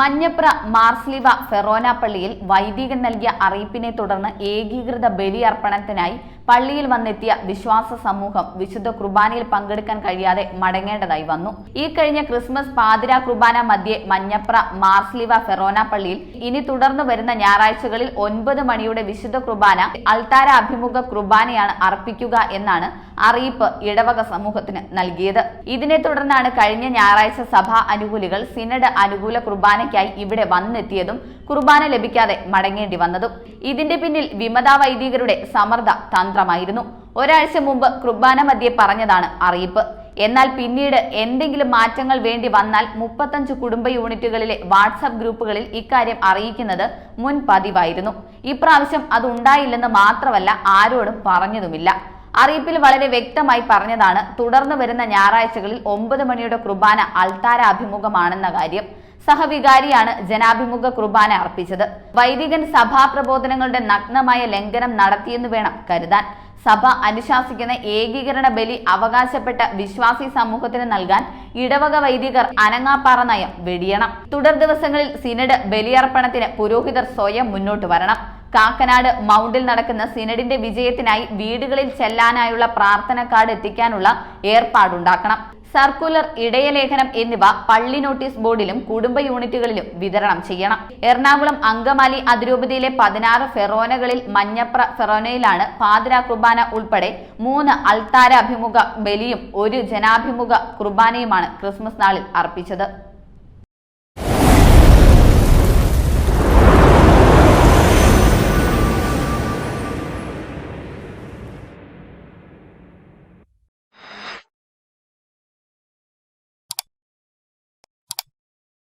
മഞ്ഞപ്ര മാർസ്ലിവ ഫെറോന പള്ളിയിൽ വൈദികൻ നൽകിയ അറിയിപ്പിനെ തുടർന്ന് ഏകീകൃത ബലിയർപ്പണത്തിനായി പള്ളിയിൽ വന്നെത്തിയ വിശ്വാസ സമൂഹം വിശുദ്ധ കുർബാനയിൽ പങ്കെടുക്കാൻ കഴിയാതെ മടങ്ങേണ്ടതായി വന്നു. ഈ കഴിഞ്ഞ ക്രിസ്മസ് പാതിര കുർബാന മധ്യേ മഞ്ഞപ്ര മാർസ്ലിവ ഫെറോന പള്ളിയിൽ ഇനി തുടർന്ന് വരുന്ന ഞായറാഴ്ചകളിൽ ഒൻപത് മണിയുടെ വിശുദ്ധ കുർബാന അൾത്താര അഭിമുഖ കുർബാനയാണ് അർപ്പിക്കുക എന്നാണ് അറിയിപ്പ് ഇടവക സമൂഹത്തിന് നൽകിയത്. ഇതിനെ തുടർന്നാണ് കഴിഞ്ഞ ഞായറാഴ്ച സഭാ അനുകൂലികൾ സിനഡ് അനുകൂല കുർബാനയ്ക്കായി ഇവിടെ വന്നെത്തിയതും കുർബാന ലഭിക്കാതെ മടങ്ങേണ്ടി വന്നതും. ഇതിന്റെ പിന്നിൽ വിമത വൈദികരുടെ സമർദ്ദ തന്ത്രമായിരുന്നു. ഒരാഴ്ച മുമ്പ് കുർബാന മധ്യേ പറഞ്ഞതാണ് അറിയിപ്പ്. എന്നാൽ പിന്നീട് എന്തെങ്കിലും മാറ്റങ്ങൾ വേണ്ടി വന്നാൽ മുപ്പത്തഞ്ച് കുടുംബ യൂണിറ്റുകളിലെ വാട്സാപ്പ് ഗ്രൂപ്പുകളിൽ ഇക്കാര്യം അറിയിക്കുന്നത് മുൻ പതിവായിരുന്നു. ഇപ്രാവശ്യം അതുണ്ടായില്ലെന്ന് മാത്രമല്ല ആരോടും പറഞ്ഞതുമില്ല. അറിയിപ്പിൽ വളരെ വ്യക്തമായി പറഞ്ഞതാണ് തുടർന്ന് വരുന്ന ഞായറാഴ്ചകളിൽ ഒമ്പത് മണിയുടെ കുർബാന അൾത്താര അഭിമുഖമാണെന്ന കാര്യം. സഹവികാരിയാണ് ജനാഭിമുഖ കുർബാന അർപ്പിച്ചത്. വൈദികൻ സഭാപ്രബോധനങ്ങളുടെ നഗ്നമായ ലംഘനം നടത്തിയെന്ന് വേണം കരുതാൻ. സഭ അനുശാസിക്കുന്ന ഏകീകരണ ബലി അവകാശപ്പെട്ട വിശ്വാസി സമൂഹത്തിന് നൽകാൻ ഇടവക വൈദികർ അനങ്ങാപ്പാറ നയം വെടിയണം. തുടർ ദിവസങ്ങളിൽ സിനഡ് ബലിയർപ്പണത്തിന് പുരോഹിതർ സ്വയം മുന്നോട്ട് വരണം. കാക്കനാട് മൗണ്ടിൽ നടക്കുന്ന സിനഡിന്റെ വിജയത്തിനായി വീടുകളിൽ ചെല്ലാനായുള്ള പ്രാർത്ഥന കാർഡ് എത്തിക്കാനുള്ള ഏർപ്പാടുണ്ടാക്കണം. സർക്കുലർ ഇടയലേഖനം എന്നിവ പള്ളി നോട്ടീസ് ബോർഡിലും കുടുംബ യൂണിറ്റുകളിലും വിതരണം ചെയ്യണം. എറണാകുളം അങ്കമാലി അതിരൂപതയിലെ പതിനാറ് ഫെറോനകളിൽ മഞ്ഞപ്ര ഫെറോനയിലാണ് പാതിര കുർബാന ഉൾപ്പെടെ മൂന്ന് അൽത്താര അഭിമുഖ ബലിയും ഒരു ജനാഭിമുഖ കുർബാനയുമാണ് ക്രിസ്മസ് നാളിൽ അർപ്പിച്ചത്.